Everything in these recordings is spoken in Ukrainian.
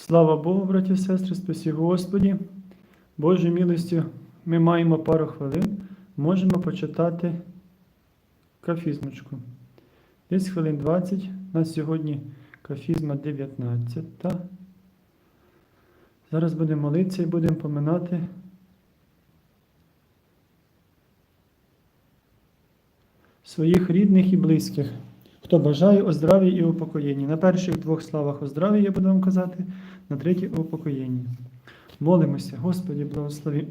Слава Богу, браті і сестри, спасі Господі. Божою милостю ми маємо пару хвилин, можемо почитати кафізмочку. Десь хвилин 20. У нас сьогодні кафізма 19. Зараз будемо молитися і будемо поминати своїх рідних і близьких. Хто бажає здраві і упокоєнні. На перших двох славах здраві я буду вам казати, на третій упокоєнні. Молимося, Господі, благослови.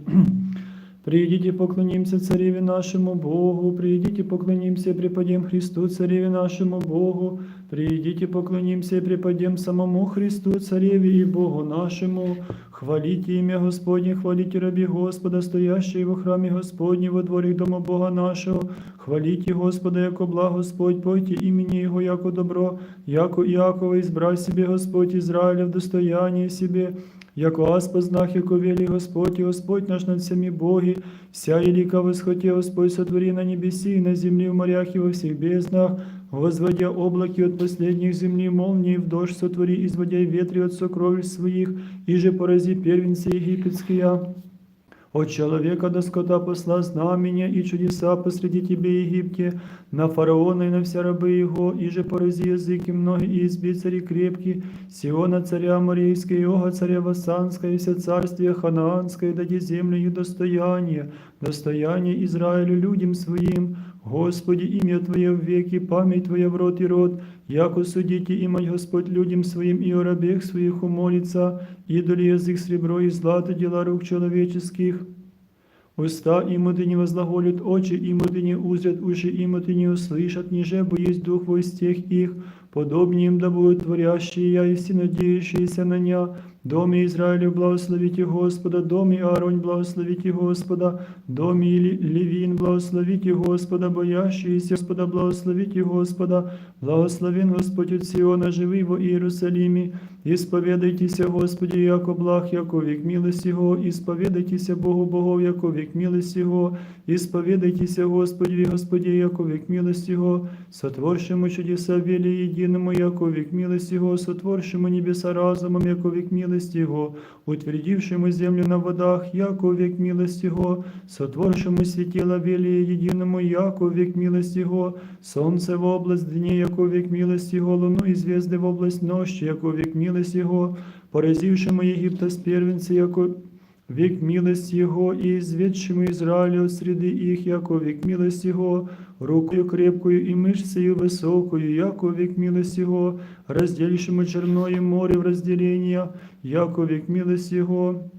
Прийдіть і поклонімся Цареве нашому Богу, прийдіть і поклонімся і припадім Христу, Цареве нашому Богу, придите, поклонимся и преподем самому Христу, Цареве и Богу нашему. Хвалите имя Господне, хвалите раби Господа, стоящие во храме Господне, во дворе дома Бога нашего. Хвалите Господа, яко благ Господь, пойте имени Его, яко добро, яко Иакова избрай себе Господь Израиля в достояние себе. Яко аз познах, яко вели Господь, и Господь наш над всеми боги, вся елика восхоте Господь сотвори на небеси и на земле, в морях и во всех безднах, возводя облаки от последних земли, молнии в дождь сотвори, изводя ветри от сокровищ своих, и же порази первенцы египетские. От человека до скота посла знамения и чудеса посреди тебе, Египте, на фараона и на все рабы его, и же порази языки многие и изби цари крепкие, Сиона царя Морейского, Иога царя Вассанского, и все царствие Ханаанское, дади землю и достояние, достояние Израилю людям своим, Господи, имя Твое в веки, память Твоя в род и род, яко судите имать Господь людям своим и о рабех своих умолится, идоли язык сребро и злато дела рук человеческих. Уста им ты не возглаголят, очи им ты не узрят, уши им ты не услышат, ниже бы есть дух во стех их, подобнее им да будут творящие я и все надеющиеся на ня. Доме Израилю благословите Господа, доме Ааронь благословите Господа, доме Ле- Левин благословите Господа, боящиеся Господа благословите Господа, благословен Господь от Сиона, живый во Иерусалиме, исповедайтеся Господи, яко благ, яко век милость Его, исповедайтеся Богу Богов, яко век милость Его, исповедайтеся Господи, Господи, яко век милость Его, сотворшему чудеса вели единому, яко век милость Его, сотворшему небеса разумом, яко век милость Его, утвердившему землю на водах, яко век милость Его, сотворшему светило велие единому, яко век милость Его, солнце в область дни, яко век милость Его, луну и звезды в область ночи, яко век милость Его, поразившему Египта с первенца, яко век милость Его, и изведшему Израиля от среды их, яко век милость Его, рукою крепкою и мышцею высокою, яко век милость Его, разделившему черное море в разделение, яко век милость Его,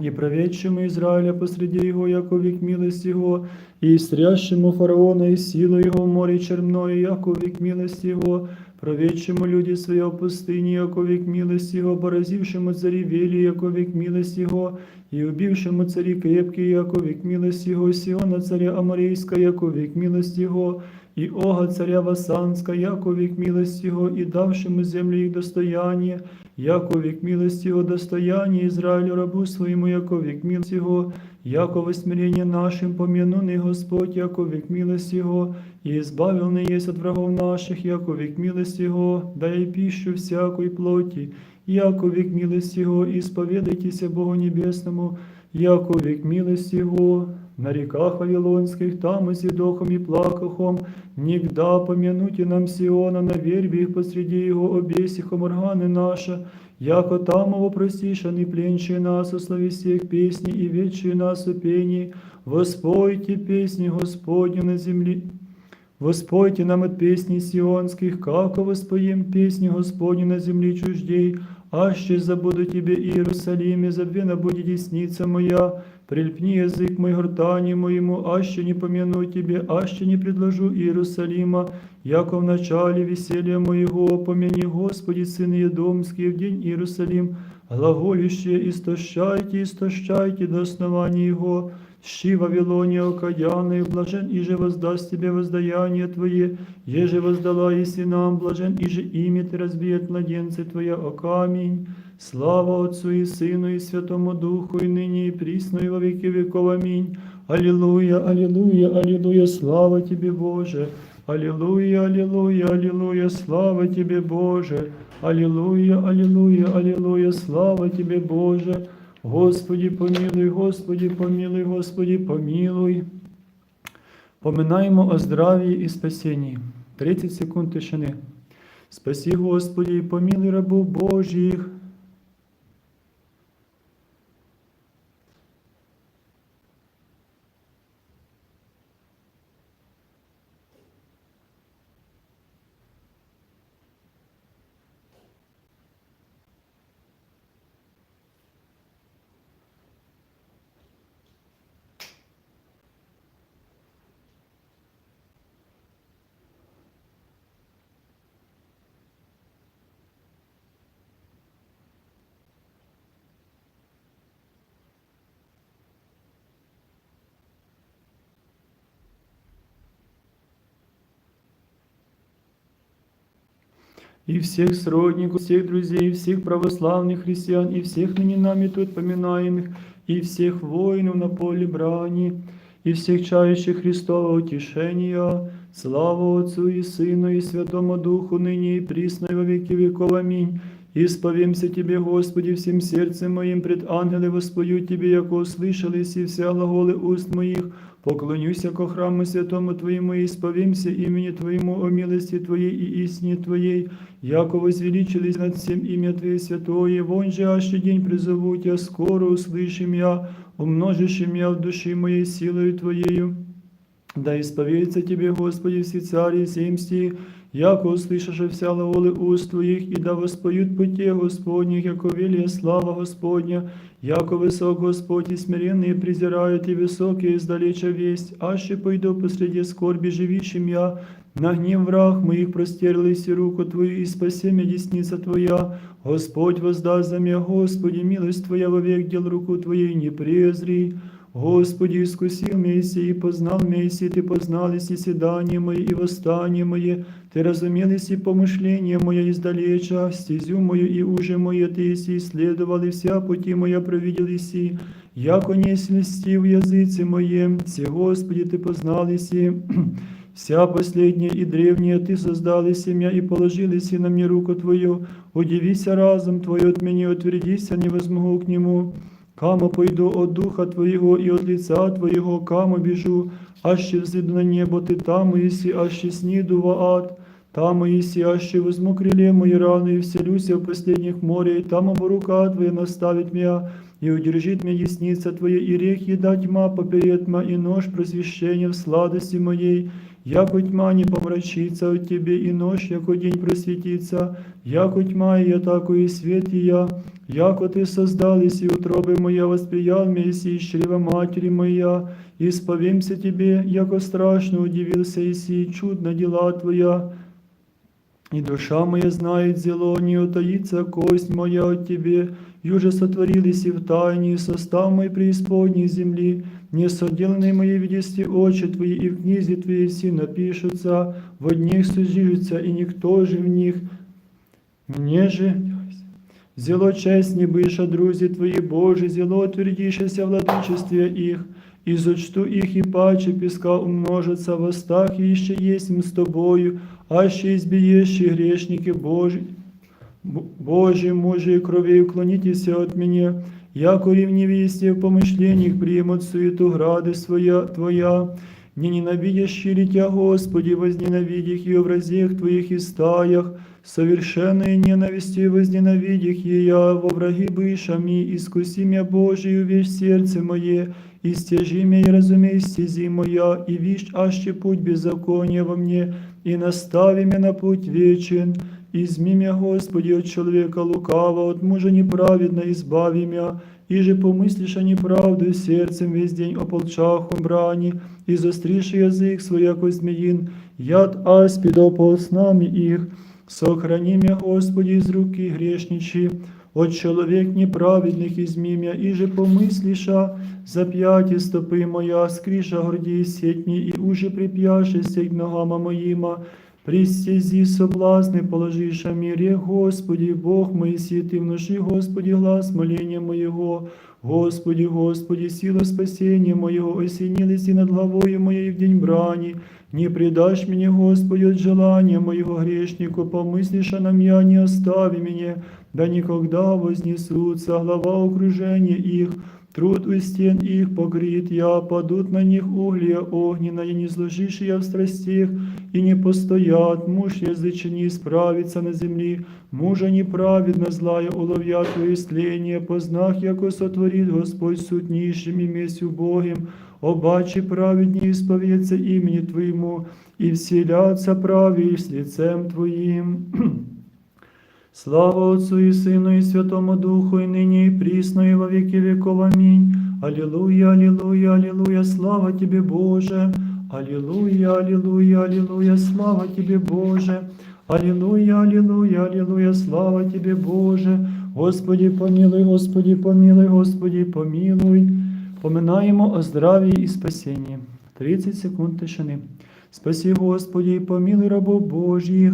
и проведшему Израиля посреди его, яко век милость его, и истрящему фараона и силу его в море черное, яко век милость его, проведшему люди свои в пустыне, яко век милость его, поразившему цари вели, яко век милость его, и убившему цари крепкие, яко век милость его, Сиона царя Амарейска, яко век милость его, и Ога царя Васанска, яко век милость его, и давшему землю их достояние, яко век милость его, достояние Израилю рабу своему, яко век милость его, яко во смирение нашим помянуный Господь, яко век милость его, и избавленный есть от врагов наших, яко век милость его, дай пищу всякой плоти, яко век милость его, исповедайтеся Богу Небесному, яко век милость его, на реках Вавилонских, там и седохом и плакахом, нигда помянуте нам Сиона, на вербе их посреди его обесихом органы наша, яко там его простишаны пленчие нас, услови всех песни и вечие нас у пении, воспойте песни Господню на земле, Воспойте нам от песней сионских, како воспоем песни Господню на земле чуждей, аще забуду Тебе, Иерусалиме, забвена будет десница моя, прильпни язык мой гортани моему, аще не помяну Тебе, аще не предложу Иерусалима, яко в начале веселья моего, помяни Господи, сыны Едомские, в день Иерусалим, глаголющие, истощайте, истощайте до основания его, Щи Вавилоне окаянный, блажен, иже воздаст тебе воздаяние Твое, еже воздала и нам, блажен, иже имя Ты разбиет младенцы Твоя, о камень. Слава Отцу и Сыну и Святому Духу, и ныне и присно, и во веки веков. Аминь. Аллилуйя, аллилуйя, аллилуйя, слава Тебе, Боже. Аллилуйя, аллилуйя, аллилуйя, слава Тебе, Боже. Аллилуйя, аллилуйя, аллилуйя, слава Тебе, Боже. Господи, помилуй, Господи, помилуй, Господи, помилуй. Поминаємо о здраві і спасінні. 30 секунд тишини. Спаси, Господи, і помилуй рабу Божих. и всех сродников, всех друзей, всех православных христиан, и всех ныне нами тут поминаемых, и всех воинов на поле брани, и всех чающих Христова утешения, слава Отцу и Сыну и Святому Духу, ныне и присно и во веки веков. Аминь. Исповемся Тебе, Господи, всем сердцем моим, пред ангелы воспою Тебе, яко услышались и все глаголы уст моих, поклонюся ко храму святому Твоему, і сповімся імені Твоему о милості Твоїй и істині Твоїй, яко возвеличились над всем имя Твое святое, вон же аще день призову Тя, скоро услышим я, умножишь я в душі моей силою Твоєю. Да исповедется Тебе, Господи, все цари семсти, яко услышаше вся глаголи уст Твоих, и да воспоют пути Господних, яко велия слава Господня, яко высок Господь, и смиренные презирают, и высокие издалеча весть, аще пойду посреди скорби живищем я, на гнев враг моих простерлись и руку Твою, и спаси меня десница Твоя. Господь воздаст за меня, Господи, милость Твоя вовек дел руку Твоей не презри. Господи, искусил Месси и познал Месси, Ты познал и седания мои, и восстание мое, Ты разумел и помышления моя издалеча, стезю мою и уже мое Ты иси исследовал, и вся пути моя провидел иси, яко не слести в языце моем, все, Господи, Ты познал иси, Вся последняя и древняя Ты создал и семя, и положил иси на мне руку Твою, удивися разум Твой от меня, утвердися, не возмогу к нему. Камо пойду от Духа Твоего и от лица Твоего, камо біжу, аще взиду на небо, Ты там иси, аще сниду во ад. Там иси, аще возьму криле мои раны, и вселюся в последних море, и там обо рука Твоя наставит меня, и удержит меня десница Твоя, и рех еда тьма поперед ма, и нож просвещения в сладости моей, яко тьма не помрачится от Тебе, и нож, яко день просветится, яко тьма и я, тако и свет и я, яко Ты создал, и си утробы моя восприял меня, и чрева матери моя, исповемся Тебе, яко страшно удивился, и си чудно дела Твоя, и душа моя знает зело, не утаится кость моя от Тебе, юже сотворились и в тайне, и состав мой преисподней земли, не соделанные мои видести очи Твои, и в книзе Твоей все напишутся, в одних сужижутся, и никто же в них, мне же, зело честь не быша, друзі Твої, Боже, зело утвердишься в владычестве их, и зачту их и паче песка умножится в остах, и еще есть им с Тобою, аще избиещие грешники Божии. Б- Боже, мужи и крови, уклонитесь от меня, яко ревнивее в помышлениях примут суету грады своя, Твоя, не ненавидящие ли Тя, Господи, возненавидях и в разех Твоих и стаях, совершенные ненависти возненавидях и я во враги бышами, искуси меня, Божию, вещь сердце мое, и стяжи меня, и разумей стези моя, и вишь, аще путь беззакония во мне, и настави меня на путь вечен, Изми меня, Господи, от человека лукава, от мужа неправедно избави меня, и же помыслишь о неправду сердцем весь день о полчах о брани, и застришь язык свой, яко змеин, яд аспидов по снами их. Сохрани меня, Господи, из руки грешничи, от человек неправедных изми меня, и же помыслиша, запяти стопы моя, скриша гордей сетни, и уже припьяши сеть ногама моїма, Пристези соблазны, положиша мире, Господи, Бог мой, си ты внуши, Господи, глаз моления моего. Господи, Господи, сила спасения моего, осенилась и над головою моей в день брани. Не предашь мне, Господи, от желания моего грешнику, помыслишь о нам я, не остави меня, да никогда вознесутся глава окружения их, Труд у стен их покрит я, падут на них угли огненные, не сложишь я в страстях, и не постоят, муж язычен не справится на земле, мужа неправедно злая уловья твои сления, познах, яко сотворит Господь сутнейшим и местью Богим, обаче праведнее исповедаться имени Твоему, и вселятся правые с лицем Твоим. Слава Отцу и Сыну и Святому Духу, и ныне и присно, и во веки веков. Аминь. Аллилуйя, аллилуйя, аллилуйя, слава Тебе, Боже. Аллилуйя, аллилуйя, аллилуйя, слава Тебе, Боже. Аллилуйя, аллилуйя, аллилуйя, слава Тебе, Боже. Господи, помилуй, Господи, помилуй, Господи, помилуй. Поминаємо о здравії і спасінні. 30 секунд тишини. Спаси, Господи, і помилуй рабов Божих.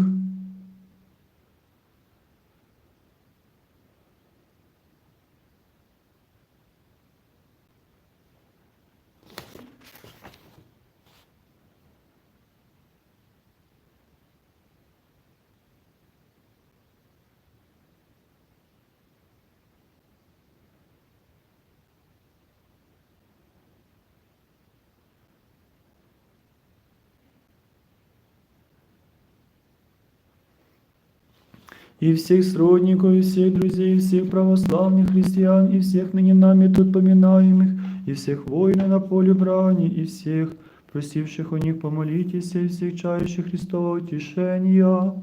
и всех сродников, и всех друзей, и всех православных христиан, и всех ныне нами тут поминаемых, и всех воинов на поле брани, и всех просивших у них помолитесь, и всех чающих Христова утешения.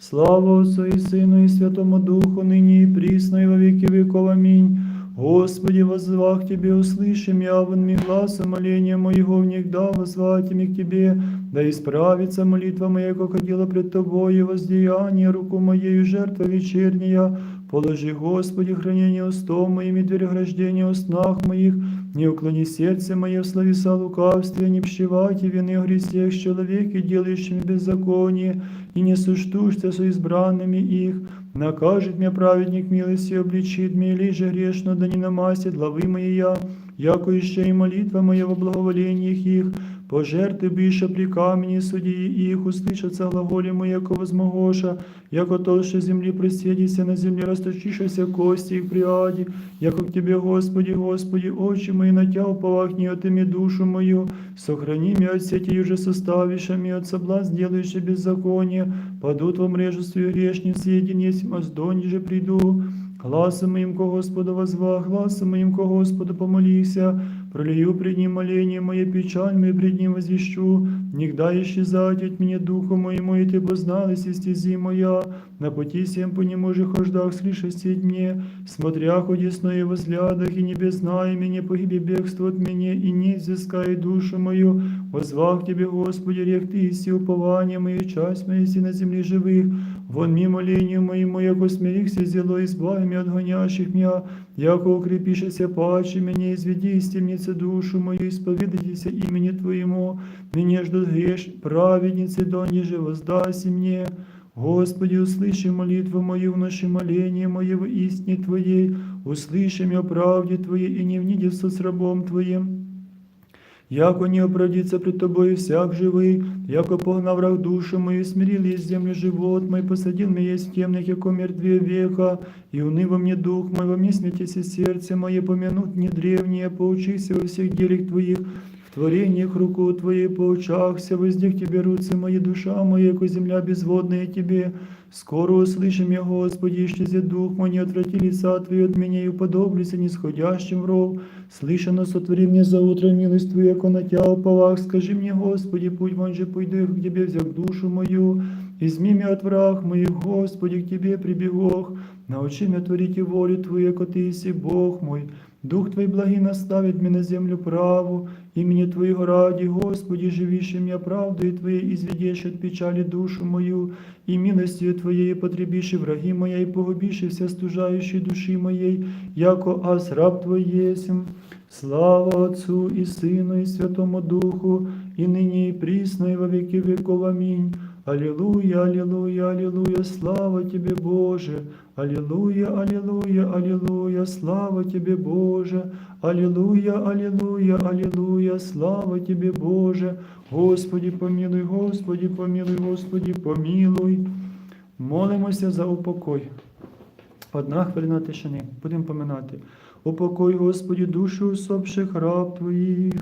Слава Отцу и Сыну и Святому Духу, ныне и присно, и во веки веков. Аминь. Господи, воззвах Тебе, услышим явными глазом моления моего, внегда возвать ими к Тебе, да исправится молитва моя, как ходила пред Тобою, воздеяние руку моею, жертва вечерняя. Положи, Господи, хранение устом моим и дверь ограждения у снах моих, не уклони сердце мое в словеса лукавстве, не пщевайте вины о грехах человеке, делающими беззаконие, и не суштушься со избранными их. Накажет мне праведник милости, обличит мне лиже грешно, да не намастит главы мои я, яко еще и молитва моя во благоволениях их, пожерти більше при камені судії їх, услышаться глаголі моє, яко возмогоша, яко толще землі присідіся на землі, розточишися кості їх приаді, яко к Тебе, Господи, Господи, очі мої на Тя уповахні, отими душу мою, сохрани меня от сети уже составившими, от соблазн, делающий беззаконие, падут во мрежу свою грешницы, един есть маздонь же приду, Гласом моїм, ко Господу возва, гласом моїм, ко Господу помолися, пролию пред Ним моление мое, печаль мою пред Ним возвещу, нигда исчезать от меня духу моему, и Ты позналась и стези моя, на пути всем по нему же хождах слышать мне, смотря ходесно и возглядах, и не беззная меня, погибе бегство от меня, и не взыскай душу мою, возвах Тебе, Господи, рек Ты, и упование мою, часть моя, си на земле живых, Вон ми молению моему, яко смирихся зело, избави меня от гонящих меня, яко укрепишься паче меня, изведи из темницы душу мою, исповедайтеся имени Твоему, меня ждут греш, праведницы, донде же воздаси мне. Господи, услыши молитву мою, вноши моление мое в истине Твоей, услыши меня правде Твоей и не внидевся с рабом Твоим. Яко не оправдится пред Тобою всяк живый, яко погнав враг душу мою, смирил есть землю живот мой, посадил меня есть в темных, яко мертвее века, и уныло мне дух мой, во мне смятися сердце мое, помянут не древние, поучися во всех делах Твоих, в творениях руку Твоей поучахся, везде к Тебе руцы мои, душа моя, яко земля безводная Тебе, Скоро услышим я, Господи, исчезнет дух мой, не отврати лица Твои от меня, и уподоблюся нисходящим в ров. Слышано, сотвори мне за утро милость Твою, яко на Тя уповах. Скажи мне, Господи, путь вон же пойду, я к Тебе взял душу мою. Изми меня от враг моих, Господи, к Тебе прибегох. Научи меня творить и волю Твою, яко Ты иси Бог мой. Дух Твій благий наставить мене землю праву, імені Твоєго раді, Господі, живішим я правдою Твоєю, і звідєш від печалі душу мою, і милостю Твоєї потребіші враги моя, і погубіші вся стужаючі душі моєї, яко аз раб Твой. Слава Отцу і Сину, і Святому Духу, і нині, і прісно, і во віки віков. Амінь. Аллилуйя, Аллилуйя, Аллилуйя, слава Тебе, Боже. Аллилуйя, аллилуйя, аллилуйя, слава Тебе, Боже. Аллилуйя, аллилуйя, аллилуйя, слава Тебе, Боже. Господи, помилуй, Господи, помилуй, Господи, помилуй. Молимося за упокой. Одна хвилина тишини. Будемо поминати. Упокой, Господи, душу усопших раб Твоїх.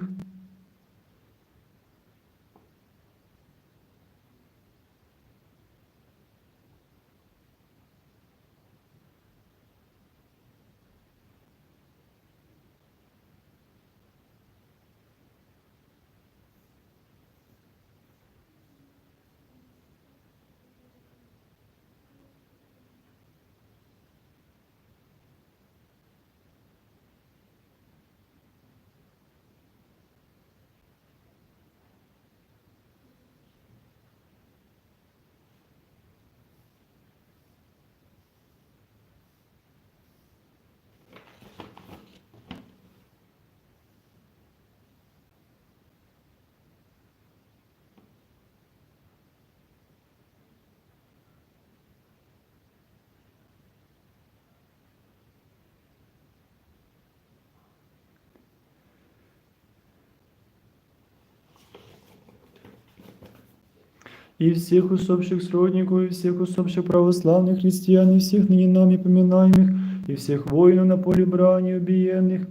и всех усопших сродников, и всех усопших православных христиан, и всех ныне нами поминаемых, и всех воинов на поле брани убиенных,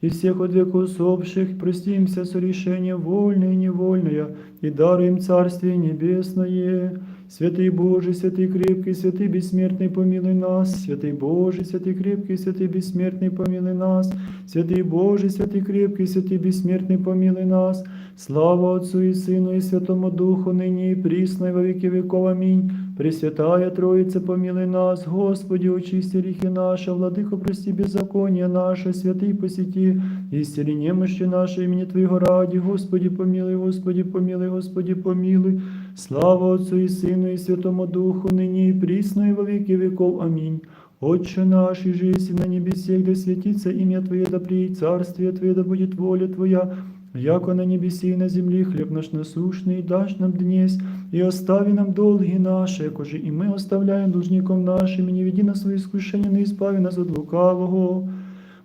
и всех от века усопших, простимся с решением вольное и невольное, и даруем Царствие Небесное. Святый Боже, святый крепкий, святый бессмертный, помилуй нас. Святый Боже, святый крепкий, святый бессмертный, помилуй нас. Святый Боже, святый крепкий, святый бессмертный, помилуй нас. Слава Отцу и Сыну и Святому Духу, ныне и присно, и во веки веков. Аминь. Пресвятая Троица, помилуй нас, Господи, очисти грехи наши, Владыко, прости беззаконие наше, святый посети, исцели немощи наши, имени Твоего ради, Господи, помилуй, Господи, помилуй, Господи, помилуй. Слава Отцу и Сыну и Святому Духу, ныне и присно, и во веки веков. Аминь. Отче наш, и жизнь на небесе, да светится имя Твое, да приедет царствие Твое, да будет воля Твоя, яко на небеси и на земле хлеб наш насущный дашь нам днесь, и остави нам долги наши, якоже и мы оставляем должником нашим, и не веди нас в свои искушения, не избави нас от лукавого.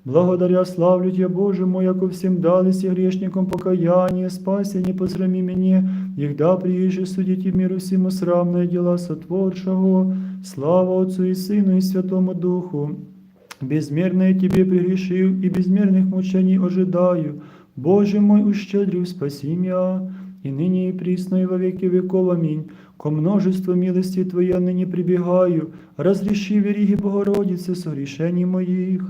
Благодаря славлю Тебя, Боже мой, яко всем дались и грешникам покаяние, спаси, не посрами меня, егда приезжи судить и миру всему срамные дела сотворшего. Слава Отцу и Сыну и Святому Духу. Безмерное Тебе прегрешил и безмерных мучений ожидаю. Боже мой, ущедрив, спаси меня, и ныне и присно и во веки веков. Аминь. Ко множеству милости Твоя ныне прибегаю, разреши вериги Богородицы согрешений моих.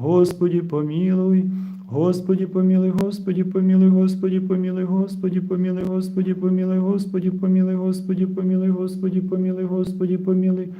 Господи помилуй. Господи помилуй, Господи помилуй, Господи помилуй, Господи помилуй, Господи помилуй, Господи помилуй, Господи помилуй, Господи помилуй, Господи помилуй,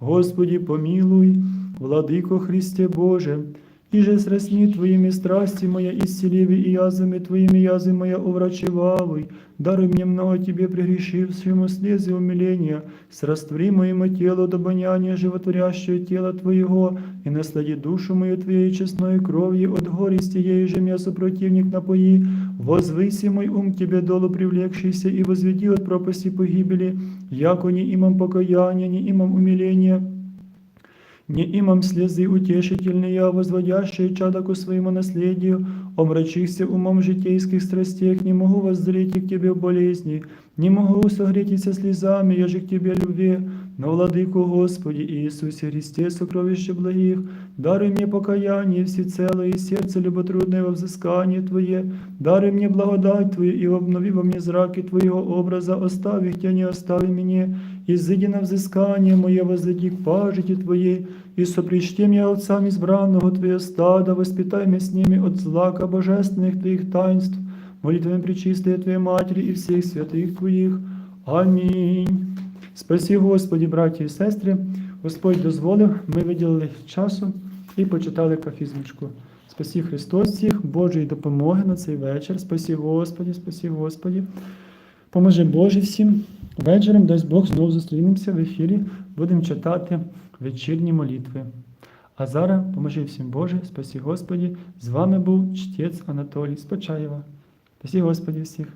Господи помилуй, владико Христе Боже, и же срасни Твоими страсти моя исцелеви и язвами Твоими язы моя уврачевавый, даруй мне много Тебе прегрешившему слезы умиления, сраствори моему телу до боняния животворящее тело Твоего, и наслади душу мою Твоей честной кровью от горести ей же меня супротивник напои, возвыси мой ум к Тебе долу привлекшийся и возведи от пропасти погибели, яко не имам покаяния, не имам умиления, не имам слезы утешительные, возводящие чада к своему наследию, омрачихся умом житейских страстях, не могу воззреть к Тебе болезни, не могу согреться слезами, я же к Тебе любви, но, Владыку Господи Иисусе Христе, сокровище благих, даруй мне покаяние всецело и сердце люботрудное во взыскание Твое, даруй мне благодать Твою и обнови во мне зраки Твоего образа, остави Тебя, не остави меня, изыди на взыскание мое, возведи к пажити Твоей, и сопричти меня отцам избранного Твоего стада, воспитай меня с ними от злака божественных Твоих таинств, молитвами пречистые Твоей Матери и всех святых Твоих. Аминь. Спасі, Господі, браті і сестри. Господь дозволив, ми виділили часу і почитали кафізмочку. Спасі Христос всіх, Божої допомоги на цей вечір. Спасі Господі, спасі Господі. Поможи Боже всім. Вечором, дасть Бог, знову зустрінемося в ефірі. Будемо читати вечірні молитви. А зараз поможи всім Боже, спасі Господі. З вами був чтець Анатолій Спочаєва. Спасі Господі всіх.